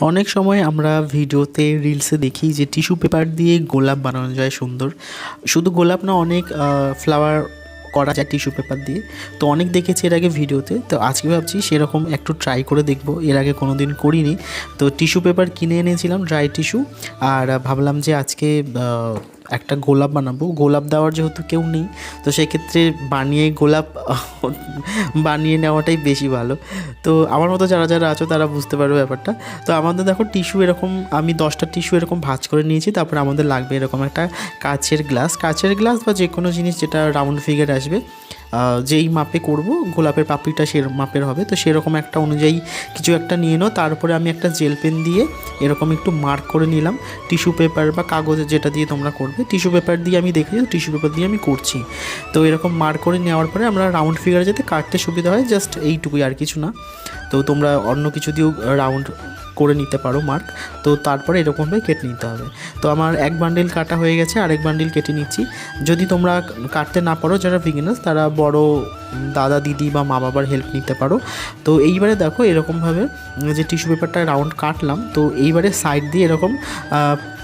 অনেক সময় আমরা ভিডিওতে রিলসে দেখি যে টিস্যু পেপার দিয়ে গোলাপ বানানো যায় সুন্দর। শুধু গোলাপ না, অনেক ফ্লাওয়ার করা যায় টিস্যু পেপার দিয়ে। তো অনেক দেখেছি এর আগে ভিডিওতে। তো আজকে ভাবছি সেরকম একটু ট্রাই করে দেখব। এর আগে কোনো দিন করিনি। তো টিস্যু পেপার কিনে এনেছিলাম ড্রাই টিস্যু আর ভাবলাম যে আজকে একটা গোলাপ বানাবো। গোলাপ দেওয়ার যেহেতু কেউ নেই, তো সেক্ষেত্রে বানিয়ে গোলাপ, বানিয়ে নেওয়াটাই বেশি ভালো। তো আমার মতো যারা যারা আছো তারা বুঝতে পারবে ব্যাপারটা। তো আমাদের দেখো টিস্যু এরকম, আমি দশটা টিস্যু এরকম ভাজ করে নিয়েছি, তারপর আমাদের লাগবে এরকম একটা কাচের গ্লাস। কাচের গ্লাস বা যে কোনো জিনিস যেটা রাউন্ড ফিগার আসবে যেই মাপে করব, গোলাপের পাপড়িটা সে মাপের হবে। তো সেরকম একটা অনুযায়ী কিছু একটা নিয়ে নাও। তারপরে আমি একটা জেল পেন দিয়ে এরকম একটু মার্ক করে নিলাম। টিস্যু পেপার বা কাগজে যেটা দিয়ে তোমরা করবে। টিস্যু পেপার দিয়ে আমি দেখেছি টিস্যু পেপার দিয়ে আমি করছি। তো এরকম মার্ক করে নেওয়ার পরে আমরা রাউন্ড ফিগার যাতে কাটতে সুবিধা হয়, জাস্ট এইটুকুই আর কিছু না। তো তোমরা অন্য কিছু দিয়েও রাউন্ড করে নিতে পারো মার্ক তো তারপরে এরকমভাবে কেটে নিতে হবে। তো আমার এক বান্ডিল কাটা হয়ে গেছে, আরেক বান্ডিল কেটে নিচ্ছি। যদি তোমরা কাটতে না পারো, যারা বিগিনার্স তারা বড় দাদা, দিদি বা মা বাবার হেল্প নিতে পারো। তো এইবারে দেখো এরকমভাবে যে টিস্যু পেপারটা রাউন্ড কাটলাম, তো এইবারে সাইড দিয়ে এরকম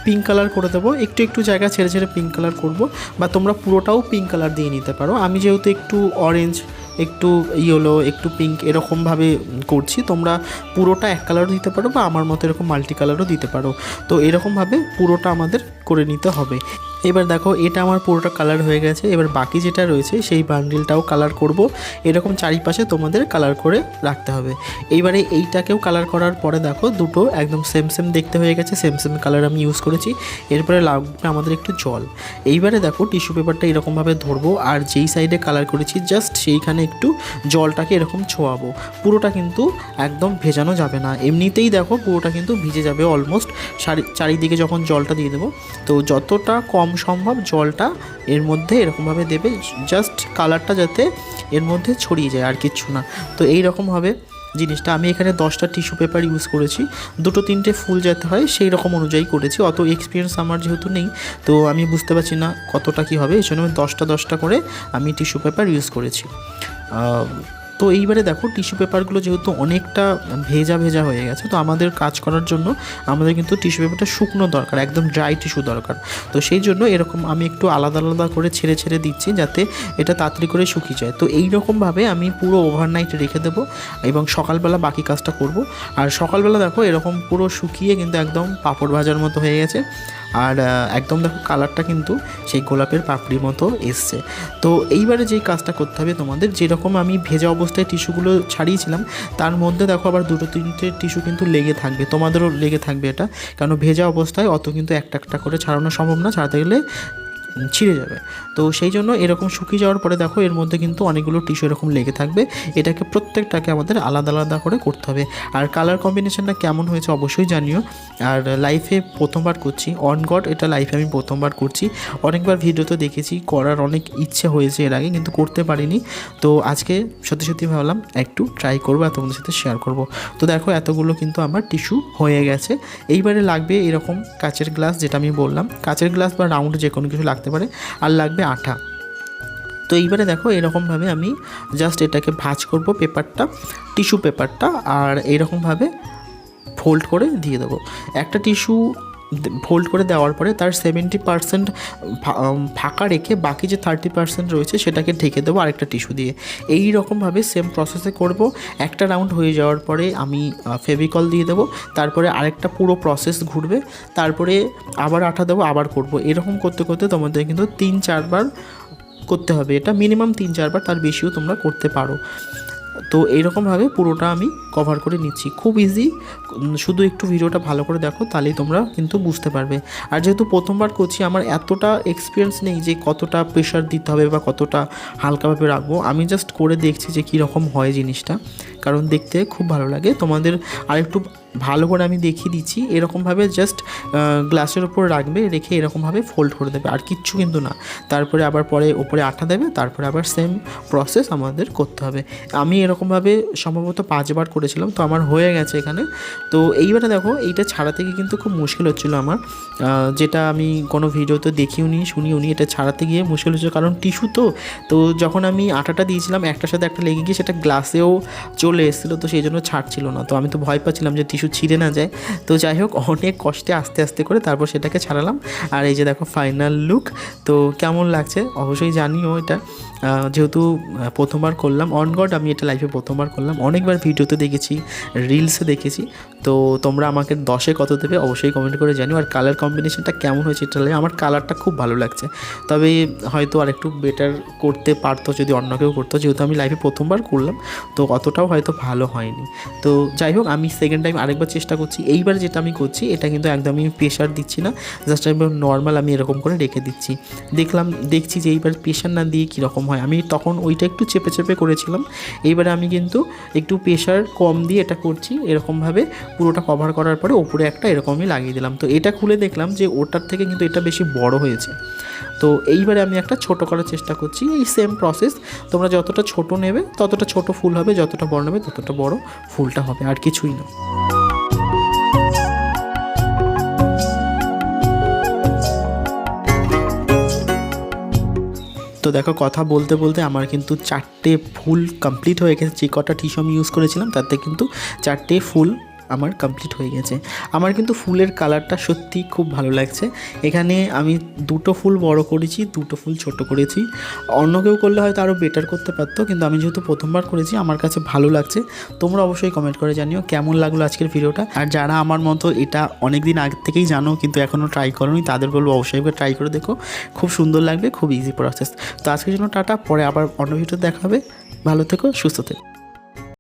পিঙ্ক কালার করে দেবো। একটু একটু জায়গা ছেড়ে ছেড়ে পিঙ্ক কালার করব, বা তোমরা পুরোটাও পিঙ্ক কালার দিয়ে নিতে পারো। আমি যেহেতু একটু অরেঞ্জ একটু ইয়েলো একটু পিঙ্ক এরকমভাবে করছি। তোমরা পুরোটা এক কালারও দিতে পারো বা আমার মতো এরকম মাল্টি কালারও দিতে পারো। তো এরকমভাবে পুরোটা আমাদের করে নিতে হবে। এবার দেখো, এটা আমার পুরোটা কালার হয়ে গেছে। এবার বাকি যেটা রয়েছে, সেই বান্ডিলটাও কালার করব। এরকম চারিপাশে তোমাদের কালার করে রাখতে হবে। এইবারে এইটাকেও কালার করার পরে দেখো, দুটো একদম সেম সেম দেখতে হয়ে গেছে সেম সেম কালার আমি ইউজ করেছি। এরপরে লাগবে আমাদের একটু জল। এইবারে দেখো টিস্যু পেপারটা এরকমভাবে ধরবো, আর যেই সাইডে কালার করেছি জাস্ট সেইখানে একটু জলটাকে এরকম ছোঁয়াবো। পুরোটা কিন্তু একদম ভেজানো যাবে না। এমনিতেই দেখো, পুরোটা কিন্তু ভিজে যাবে অলমোস্ট চারিদিকে যখন জলটা দিয়ে দেবো, তো যতটা কম সম্ভব জলটা এর মধ্যে এরকমভাবে দেবে জাস্ট কালারটা যাতে এর মধ্যে ছড়িয়ে যায় আর কিচ্ছু না। তো এই রকমভাবে জিনিসটা। আমি এখানে দশটা টিস্যু পেপার ইউজ করেছি। দুটো তিনটে ফুল যেতে হয় সেই রকম অনুযায়ী করেছি। অত এক্সপিরিয়েন্স আমার যেহেতু নেই, তো আমি বুঝতে পারছি না কতটা কী হবে। এই জন্য আমি দশটা দশটা করে আমি টিস্যু পেপার ইউজ করেছি। তো এইবারে দেখো টিস্যু পেপারগুলো যেহেতু অনেকটা ভেজা ভেজা হয়ে গেছে, তো আমাদের কাজ করার জন্য আমাদের কিন্তু টিস্যু পেপারটা শুকনো দরকার, একদম ড্রাই টিস্যু দরকার। তো সেই জন্য এরকম আমি একটু আলাদা আলাদা করে ছেড়ে ছেড়ে দিচ্ছি যাতে এটা তাড়াতাড়ি করে শুকিয়ে যায়। তো এই রকমভাবে আমি পুরো ওভারনাইট রেখে দেবো এবং সকালবেলা বাকি কাজটা করব। আর সকালবেলা দেখো, এরকম পুরো শুকিয়ে কিন্তু একদম পাঁপড় ভাজার মতো হয়ে গেছে। আর একদম দেখো কালারটা কিন্তু সেই গোলাপের পাপড়ির মতো এসছে। তো এইবারে যেই কাজটা করতে হবে তোমাদের, যেরকম আমি ভেজা অবস্থায় টিস্যুগুলো ছাড়িয়েছিলাম, তার মধ্যে দেখো আবার দুটো তিনটে টিস্যু কিন্তু লেগে থাকবে, তোমাদেরও লেগে থাকবে এটা। কারণ ভেজা অবস্থায় অত কিন্তু একটা একটা করে ছাড়ানো সম্ভব না, ছাড়াতে গেলে ছিঁড়ে যাবে। তো সেই জন্য এরকম শুকিয়ে যাওয়ার পরে দেখো এর মধ্যে কিন্তু অনেকগুলো টিস্যু এরকম লেগে থাকবে। এটাকে প্রত্যেকটাকে আমাদের আলাদা আলাদা করে করতে হবে। আর কালার কম্বিনেশনটা কেমন হয়েছে অবশ্যই জানিও। আর লাইফে প্রথমবার করছি অন গড এটা লাইফে আমি প্রথমবার করছি। অনেকবার ভিডিও তো দেখেছি, করার অনেক ইচ্ছে হয়েছে এর আগে, কিন্তু করতে পারিনি। তো আজকে সত্যি সত্যি ভাবলাম একটু ট্রাই করব আর তোমাদের সাথে শেয়ার করব। তো দেখো এতগুলো কিন্তু আমার টিস্যু হয়ে গেছে। এইবারে লাগবে এরকম কাচের গ্লাস যেটা আমি বললাম। কাচের গ্লাস বা রাউন্ড যে কোনো কিছু লাগতে পারে আর লাগবে আঠা। তো এইবারে দেখো এরকমভাবে আমি জাস্ট এটাকে ভাঁজ করব পেপারটা, টিস্যু পেপারটা, আর এরকমভাবে ফোল্ড করে দিয়ে দেবো। একটা টিস্যু ফোল্ড করে দেওয়ার পরে তার সেভেন্টি পার্সেন্ট ফাঁকা রেখে বাকি যে থার্টি পার্সেন্ট রয়েছে সেটাকে ঢেকে দেবো আরেকটা টিস্যু দিয়ে। এই রকমভাবে সেম প্রসেসে করব। একটা রাউন্ড হয়ে যাওয়ার পরে আমি ফেভিকল দিয়ে দেবো। তারপরে আরেকটা পুরো প্রসেস ঘুরবে। তারপরে আবার আঠা দেবো, আবার করব। এরকম করতে করতে তোমাদের কিন্তু তিন চারবার করতে হবে। এটা মিনিমাম তিন চারবার, তার বেশিও তোমরা করতে পারো। তো এইরকমভাবে পুরোটা আমি কভার করে নিচ্ছি। খুব ইজি শুধু একটু ভিডিওটা ভালো করে দেখো, তাহলেই তোমরা কিন্তু বুঝতে পারবে। আর যেহেতু প্রথমবার করছি, আমার এতটা এক্সপিরিয়েন্স নেই যে কতটা প্রেশার দিতে হবে বা কতটা হালকাভাবে রাখব। আমি জাস্ট করে দেখছি যে কীরকম হয় জিনিসটা, কারণ দেখতে খুব ভালো লাগে। তোমাদের আরেকটু ভালো করে আমি দেখিয়ে দিচ্ছি। এরকমভাবে জাস্ট গ্লাসের ওপর রাখবে, রেখে এরকমভাবে ফোল্ড করে দেবে। আর কিচ্ছু কিন্তু না। তারপরে আবার পরে ওপরে আঠা দেবে, তারপরে আবার সেম প্রসেস আমাদের করতে হবে। আমি এরকমভাবে সম্ভবত পাঁচবার করেছিলাম, তো আমার হয়ে গেছে এখানে। তো এইবারে দেখো, এইটা ছাড়া থেকে কিন্তু খুব মুশকিল হচ্ছিল আমার। যেটা আমি কোনো ভিডিওতে দেখিও নি, শুনিও নি, এটা ছাড়াতে গিয়ে মুশকিল হচ্ছিল। কারণ টিস্যু তো তো যখন আমি আটাটা দিয়েছিলাম, একটার সাথে একটা লেগে গিয়ে সেটা গ্লাসেও চলে এসেছিল, তো সেই জন্য ছাড়ছিল না। তো আমি তো ভয় পাচ্ছিলাম যে টিস্যু টিস্যু ছিঁড়ে না যায়। তো যাই হোক, অনেক কষ্টে আস্তে আস্তে করে তারপর সেটাকে ছাড়ালাম। আর এই যে দেখো ফাইনাল লুক তো কেমন লাগছে? অবশ্যই জানিও এটা। যেহেতু প্রথমবার করলাম অন গড আমি এটা লাইফে প্রথমবার করলাম। অনেকবার ভিডিওতে দেখেছি রিলসে দেখেছি। তো তোমরা আমাকে দশে কত দেবে অবশ্যই কমেন্ট করে জানিও। আর কালার কম্বিনেশনটা কেমন হয়েছে এটা আমার কালারটা খুব ভালো লাগছে। তবে হয়তো আর একটু বেটার করতে পারতো যদি অন্য কেউ করতো। যেহেতু আমি লাইফে প্রথমবার করলাম, তো অতটাও হয়তো ভালো হয়নি। তো যাই হোক, আমি সেকেন্ড টাইম আরেকবার চেষ্টা করছি। এইবার যেটা আমি করছি, এটা কিন্তু একদমই প্রেশার দিচ্ছি না। জাস্ট আমি নর্মাল আমি এরকম করে রেখে দিচ্ছি। দেখলাম, দেখছি যে এইবার প্রেশার না দিয়ে কীরকম হয় আমি তখন ওইটা একটু চেপে চেপে করেছিলাম। এইবারে আমি কিন্তু একটু প্রেশার কম দিয়ে এটা করছি। এরকমভাবে পুরোটা কভার করার পরে ওপরে একটা এরকমই লাগিয়ে দিলাম। তো এটা খুলে দেখলাম যে ওটার থেকে কিন্তু এটা বেশি বড় হয়েছে। তো এইবারে আমি একটা ছোট করার চেষ্টা করছি। এই সেম প্রসেস তোমরা যতটা ছোট নেবে, ততটা ছোট ফুল হবে, যতটা বড় নেবে, ততটা বড় ফুলটা হবে, আর কিছুই না। তো দেখো, কথা বলতে বলতে আমার কিন্তু চারটে ফুল কমপ্লিট হয়ে গেছে। যে কটা টিস্যু আমি ইউজ করেছিলাম, তাতে কিন্তু চারটে ফুল আমার কমপ্লিট হয়ে গেছে। আমার কিন্তু ফুলের কালারটা সত্যি খুব ভালো লাগছে। এখানে আমি দুটো ফুল বড় করেছি, দুটো ফুল ছোট করেছি। অন্য কেউ করলে হয়তো আরও বেটার করতে পারতো, কিন্তু আমি যেহেতু প্রথমবার করেছি, আমার কাছে ভালো লাগছে। তোমরা অবশ্যই কমেন্ট করে জানিও কেমন লাগল আজকের ভিডিওটা আর যারা আমার মতো এটা অনেক দিন আগে থেকেই জানো, কিন্তু এখনও ট্রাই করোনি, তাদের বলব অবশ্যই ট্রাই করে দেখো। খুব সুন্দর লাগবে, খুব ইজি প্রসেস তো আজকের জন্য টাটা, পরে আবার অন্য ভিডিও দেখা হবে। ভালো থেকো, সুস্থ থেকো।